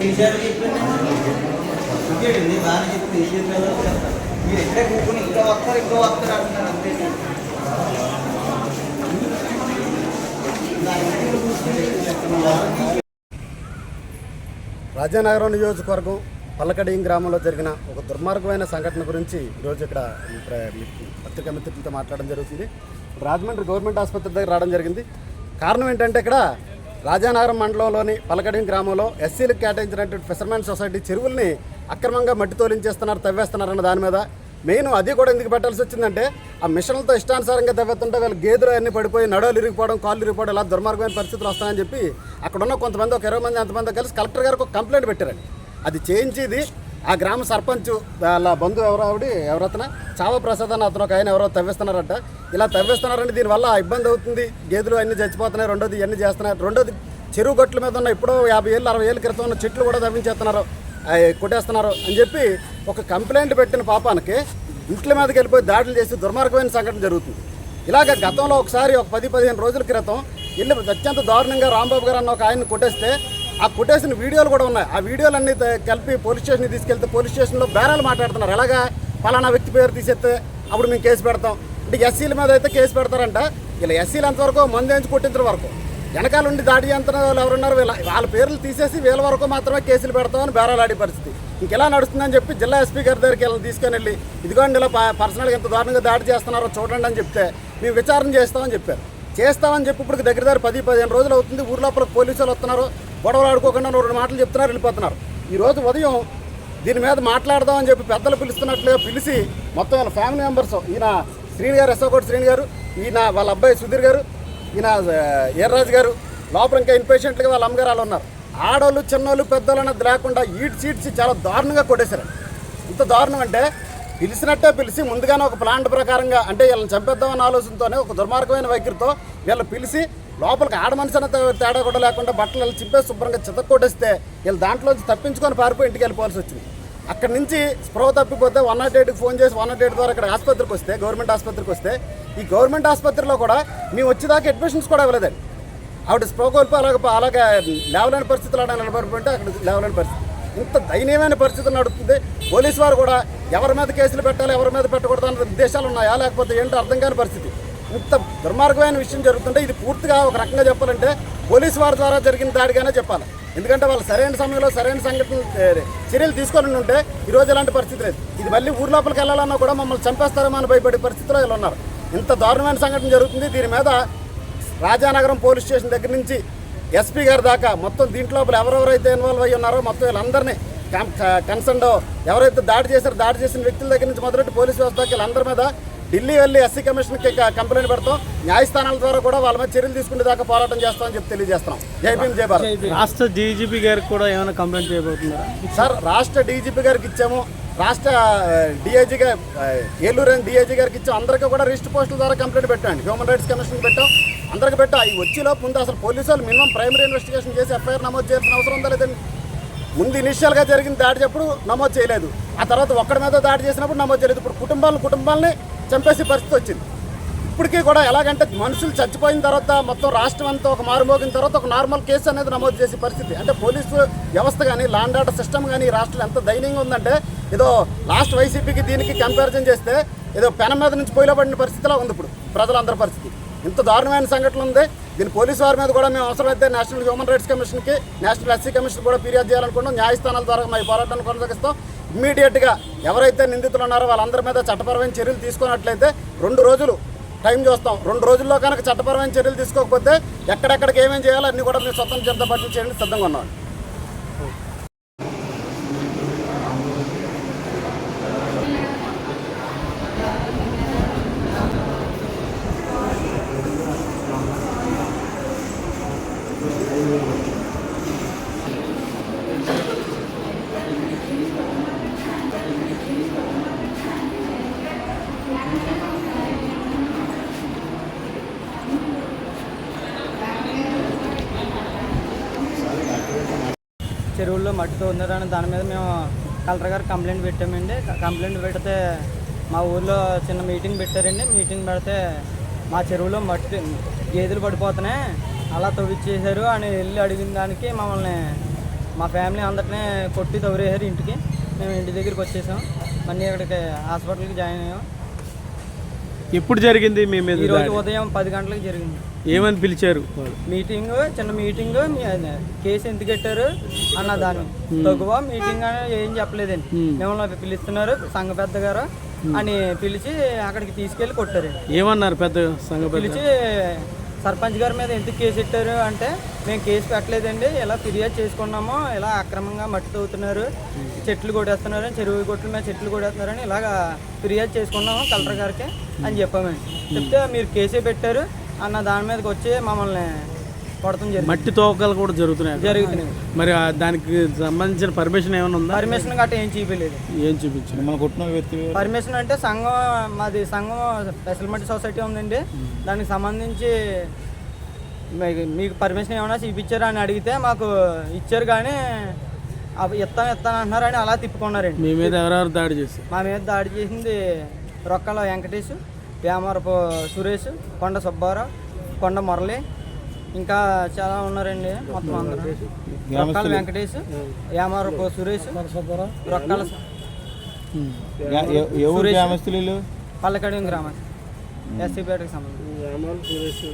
చెప్పింది ఇంకేంటి బాగా చెప్పి కేసీఆర్ మీరు ఎక్కడ కూర్చుని ఇంకా వస్తారు ఇంకా వస్తారు అంటున్నారు అంతే. రాజానగరం నియోజకవర్గం పల్లకడియం గ్రామంలో జరిగిన ఒక దుర్మార్గమైన సంఘటన గురించి ఈరోజు ఇక్కడ పత్రికా మిత్రులతో మాట్లాడడం జరుగుతుంది. రాజమండ్రి గవర్నమెంట్ ఆసుపత్రి దగ్గర రావడం జరిగింది. కారణం ఏంటంటే ఇక్కడ రాజానగరం మండలంలోని పలకడిం గ్రామంలో ఎస్సీలకు కేటాయించినటువంటి ఫిషర్మెన్ సొసైటీ చెరువుల్ని అక్రమంగా మట్టి తోలించేస్తున్నారు తవ్వేస్తున్నారన్న దాని మీద. మెయిన్ అది కూడా ఎందుకు పెట్టాల్సి వచ్చిందంటే ఆ మిషన్లతో ఇష్టానుసారంగా తవ్వుతుంటే వీళ్ళ గేదెలు అన్ని పడిపోయి నడవలు ఇరిగిపోవడం కాళ్ళు ఇరిగిపోవడం ఇలా దుర్మార్గమైన పరిస్థితులు వస్తాయని చెప్పి అక్కడ ఉన్న కొంతమంది ఒక ఇరవై మంది ఎంతమంది కలిసి కలెక్టర్ గారికి ఒక కంప్లైంట్ పెట్టారండి. అది చేయించేది ఆ గ్రామ సర్పంచ్ వాళ్ళ బంధువు ఎవరో ఆవిడ ఎవరతన? చావ ప్రసాద్ అని అతను ఒక ఆయన ఎవరో తవ్విస్తున్నారట. ఇలా తవ్విస్తున్నారంటే దీనివల్ల ఇబ్బంది అవుతుంది. గేదెలు అన్ని చచ్చిపోతున్నాయి రెండోది ఇవన్నీ చేస్తున్నారు రెండోది చెరువు గట్ల మీద ఉన్న ఇప్పుడు యాభై ఏళ్ళు అరవై ఏళ్ళ క్రితం ఉన్న చెట్లు కూడా తవ్వించేస్తున్నారు. అవి కొట్టేస్తున్నారు. అని చెప్పి ఒక కంప్లైంట్ పెట్టిన పాపానికి ఇంట్ల మీదకి వెళ్ళిపోయి దాడులు చేసి దుర్మార్గమైన సంఘటన జరుగుతుంది. ఇలాగ గతంలో ఒకసారి ఒక పది పదిహేను రోజుల క్రితం ఇల్లు అత్యంత దారుణంగా రాంబాబు గారు అన్న ఒక ఆయన్ని కొట్టేస్తే ఆ కొటేషన్ వీడియోలు కూడా ఉన్నాయి. ఆ వీడియోలన్నీ కలిపి పోలీస్ స్టేషన్కి తీసుకెళ్తే పోలీస్ స్టేషన్లో బేరాలు మాట్లాడుతున్నారు. ఎలాగా పలానా వ్యక్తి పేరు తీసేస్తే అప్పుడు మేము కేసు పెడతాం. అంటే ఎస్సీల మీద అయితే కేసు పెడతారంట. ఇలా ఎస్సీలు ఎంతవరకు మందు ఎంచి కొట్టించిన వరకు. వెనకాల ఉండి దాడి చేస్తున్న వాళ్ళు ఎవరున్నారు? వీళ్ళ వాళ్ళ పేర్లు తీసేసి వీళ్ళ వరకు మాత్రమే కేసులు పెడతామని బేరాలాడే పరిస్థితి. ఇంకెలా నడుస్తుందని చెప్పి జిల్లా ఎస్పీ గారి దగ్గరికి వెళ్ళి తీసుకొని వెళ్ళి ఇదిగోండి ఇలా ప- పర్సనల్గా ఎంత దారుణంగా దాడి చేస్తున్నారో చూడండి అని చెప్తే మేము విచారణ చేస్తామని చెప్పారు. చేస్తామని చెప్పి ఇప్పుడు దగ్గర దగ్గర పది పదిహేను రోజులు అవుతుంది. ఊర్లోపల పోలీసులు వస్తున్నారు. గొడవలు ఆడుకోకుండా రెండు మాటలు చెప్తున్నారు వెళ్ళిపోతున్నారు. ఈరోజు ఉదయం దీని మీద మాట్లాడదామని చెప్పి పెద్దలు పిలుస్తున్నట్లుగా పిలిచి మొత్తం వీళ్ళ ఫ్యామిలీ మెంబర్స్ ఈయన శ్రీని గారు ఎస్సోకోటి శ్రీని గారు ఈయన వాళ్ళ అబ్బాయి సుధీర్ గారు ఈయన ఎర్రాజు గారు లోపల ఇంకా ఇన్పేషెంట్గా వాళ్ళ అమ్మగారు వాళ్ళు ఉన్నారు. ఆడవాళ్ళు చిన్నోళ్ళు పెద్దోళ్ళు అన్నది లేకుండా ఈడ్చి ఈడ్చి చాలా దారుణంగా కొట్టేశారు. ఇంత దారుణం అంటే పిలిచినట్టే పిలిచి ముందుగానే ఒక ప్లాంట్ ప్రకారంగా అంటే వీళ్ళని చంపేద్దామన్న ఆలోచనతోనే ఒక దుర్మార్గమైన వైఖరితో వీళ్ళు పిలిచి లోపలికి ఆడ మనిషి తేడా కూడా లేకుండా బట్టలు వీళ్ళు చింపేసి శుభ్రంగా చితక్కొట్టేస్తే వీళ్ళు దాంట్లోంచి తప్పించుకొని పారిపోయి ఇంటికి వెళ్ళిపోవాల్సి వచ్చింది. అక్కడి నుంచి స్పృహ తప్పిపోతే వన్ నాట్ ఎయిట్కి ఫోన్ చేసి వన్ నాట్ ఎయిట్ ద్వారా ఇక్కడ ఆసుపత్రికి వస్తే గవర్నమెంట్ ఆసుపత్రికి వస్తే ఈ గవర్నమెంట్ ఆసుపత్రిలో కూడా మేము వచ్చేదాకా అడ్మిషన్స్ కూడా ఇవ్వలేదండి ఆవిడ స్పృహ కోల్పో అలాగే అలాగే లేవలేని పరిస్థితులు అలా నిలబడిపోయింటే అక్కడ లేవలేని పరిస్థితి. ఇంత దయనీయమైన పరిస్థితి నడుస్తుంది. పోలీసు వారు కూడా ఎవరి మీద కేసులు పెట్టాలి ఎవరి మీద పెట్టకూడదు అన్న ఉద్దేశాలు ఉన్నాయా? లేకపోతే ఏంటో అర్థం కాని పరిస్థితి? ఇంత దుర్మార్గమైన విషయం జరుగుతుంటే ఇది పూర్తిగా ఒక రకంగా చెప్పాలంటే పోలీసు వారి ద్వారా జరిగిన దాడిగానే చెప్పాలి. ఎందుకంటే వాళ్ళు సరైన సమయంలో సరైన సంఘటన చర్యలు తీసుకొని ఉంటే ఈరోజు ఎలాంటి పరిస్థితి లేదు. ఇది మళ్ళీ ఊరు లోపలికి వెళ్ళాలన్నా కూడా మమ్మల్ని చంపేస్తారేమో అని భయపడే పరిస్థితిలో వీళ్ళు ఉన్నారు. ఇంత దారుణమైన సంఘటన జరుగుతుంది. దీని మీద రాజానగరం పోలీస్ స్టేషన్ దగ్గర నుంచి ఎస్పీ గారి దాకా మొత్తం దీంట్లో ఎవరెవరైతే ఇన్వాల్వ్ అయ్యి ఉన్నారో మొత్తం వీళ్ళందరినీ కన్సర్న్ ఎవరైతే దాడి చేశారో దాడి చేసిన వ్యక్తుల దగ్గర నుంచి మొదలెట్టి పోలీస్ వ్యవస్థకి వీళ్ళందరి మీద ఢిల్లీ వెళ్ళి ఎస్సీ కమిషన్కి క- కంప్లైంట్ పెడతాం. న్యాయస్థానాల ద్వారా కూడా వాళ్ళ మీద చర్యలు తీసుకునే దాకా పోరాటం చేస్తామని చెప్పి తెలియజేస్తున్నాం. జై భీమ్ జై భారత్. రాష్ట్ర డీజీపీ గారికి కూడా ఏమైనా కంప్లైంట్ చేయబోతున్నారా? సార్ రాష్ట్ర డీజీపీ గారికి ఇచ్చాము. రాష్ట్ర డిఐజీ గారు ఏలూరు డిఐజీ గారికి ఇచ్చాము. అందరికీ కూడా రిజిస్టర్ పోస్టుల ద్వారా కంప్లైంట్ పెట్టండి హ్యూమన్ రైట్స్ కమిషన్ పెట్టాం. అందరికి పెట్టాం. ఈ వచ్చేలోపు ముందు అసలు పోలీసు వాళ్ళు మినిమం ప్రైమరీ ఇన్వెస్టిగేషన్ చేసి ఎఫ్ఐఆర్ నమోదు చేయాల్సిన అవసరం ఉందా లేదండి ముందు ఇనిషియల్గా జరిగిన దాడి చెప్పుడు నమోదు చేయలేదు. ఆ తర్వాత ఒక్కడి మీద దాడి చేసినప్పుడు నమోదు చేయలేదు. ఇప్పుడు కుటుంబాలను కుటుంబాలని చంపేసే పరిస్థితి వచ్చింది. ఇప్పటికీ కూడా ఎలాగంటే మనుషులు చచ్చిపోయిన తర్వాత మొత్తం రాష్ట్రం అంతా ఒక మారుమోగిన తర్వాత ఒక నార్మల్ కేసు అనేది నమోదు చేసే పరిస్థితి. అంటే పోలీసు వ్యవస్థ కానీ లాండ్ ఆర్డర్ సిస్టమ్ కానీ ఈ రాష్ట్రంలో ఎంత దయనీయంగా ఉందంటే ఏదో లాస్ట్ వైసీపీకి దీనికి కంపారిజన్ చేస్తే ఏదో పెన మీద నుంచి పోయిలో పడిన పరిస్థితిలో ఉంది ఇప్పుడు ప్రజలందరి పరిస్థితి. ఇంత దారుణమైన సంఘటన ఉంది. దీని పోలీసు వారి మీద కూడా మేము అవసరమైతే నేషనల్ హ్యూమన్ రైట్స్ కమిషన్కి నేషనల్ ఎస్సీ కమిషన్ కూడా ఫిర్యాదు చేయాలనుకుంటాం న్యాయస్థానాల ద్వారా మా పోరాటాన్ని కొనసాగిస్తాం. ఇమ్మీడియట్గా ఎవరైతే నిందితులు ఉన్నారో వాళ్ళందరి మీద చట్టపరమైన చర్యలు తీసుకున్నట్లయితే రెండు రోజులు టైం చూస్తాం. రెండు రోజుల్లో కనుక చట్టపరమైన చర్యలు తీసుకోకపోతే ఎక్కడెక్కడికి ఏమేమి చేయాలో అన్నీ కూడా మేము స్వతంత్ర జనతా పార్టీ చేయడానికి సిద్ధంగా ఉన్నాం. చెరువుల్లో మట్టితో ఉన్నారని దాని మీద మేము కలెక్టర్ గారు కంప్లైంట్ పెట్టామండి. కంప్లైంట్ పెడితే మా ఊర్లో చిన్న మీటింగ్ పెట్టారండి. మీటింగ్ పెడితే మా చెరువులో మట్టి గేదెలు పడిపోతున్నాయి. అలా తవ్విచ్చేశారు అని వెళ్ళి అడిగిన దానికి మమ్మల్ని మా ఫ్యామిలీ అందరినీ కొట్టి తవ్వేశారు ఇంటికి. మేము ఇంటి దగ్గరికి వచ్చేసాం. మళ్ళీ ఇక్కడికి హాస్పిటల్కి జాయిన్ అయ్యాం. ఎప్పుడు జరిగింది మీ మీద ఈరోజు? ఉదయం పది గంటలకు జరిగింది. ఏమని పిలిచారు? మీటింగ్ చిన్న మీటింగ్ కేసు ఎందుకు పెట్టారు అన్న దాని తగువ మీటింగ్ అని ఏం చెప్పలేదండి. మిమ్మల్ని పిలుస్తున్నారు సంఘ పెద్ద గారు అని పిలిచి అక్కడికి తీసుకెళ్ళి కొట్టారండి. ఏమన్నారు పెద్ద సంఘ పెద్ద? పిలిచి సర్పంచ్ గారి మీద ఎందుకు కేసు పెట్టారు అంటే మేము కేసు పెట్టలేదండి. ఇలా ఫిర్యాదు చేసుకున్నాము ఇలా అక్రమంగా మట్టి తవ్వుతున్నారు చెట్లు కొట్టేస్తున్నారు చెరువు కొట్ల మీద చెట్లు కొట్టేస్తున్నారని ఇలాగ ఫిర్యాదు చేసుకున్నాము కలెక్టర్ గారికి అని చెప్పామండి. చెప్తే మీరు కేసే పెట్టారు అన్న దాని మీదకి వచ్చి మమ్మల్ని కొడతాం మట్టి తోకలు కూడా జరుగుతున్నాయి. జరుగుతున్నాయి. మరి ఆ దానికి సంబంధించిన పర్మిషన్ ఏమైనా ఉందా? పర్మిషన్ గట్రా ఏం చూపించలేదు. ఏం చూపించారు మన కొట్టిన వ్యక్తి పర్మిషన్ అంటే సంఘం మాది సంఘం స్పెషల్ మట్టి సొసైటీ ఉందండి. దానికి సంబంధించి మీకు- మీకు పర్మిషన్ ఏమైనా చూపించారా అని అడిగితే మాకు ఇచ్చారు కానీ అవి ఇస్తాను ఇస్తాను అంటున్నారని అలా తిప్పుకున్నారండి. మీ మీద ఎవరెవరు దాడి చేశారు? మా మీద దాడి చేసింది రొక్కల వెంకటేష్ వేమరపు సురేష్ కొండ సుబ్బారావు కొండ మురళి ఇంకా చాలా ఉన్నారండి మొత్తం అందరూ. రొక్కల వెంకటేష్ వేమరపు సురేష్ రొక్కల ఎవరు సురేష్. గ్రామస్తులు పల్లకడి గ్రామం ఎస్సీపేటకి సంబంధించి.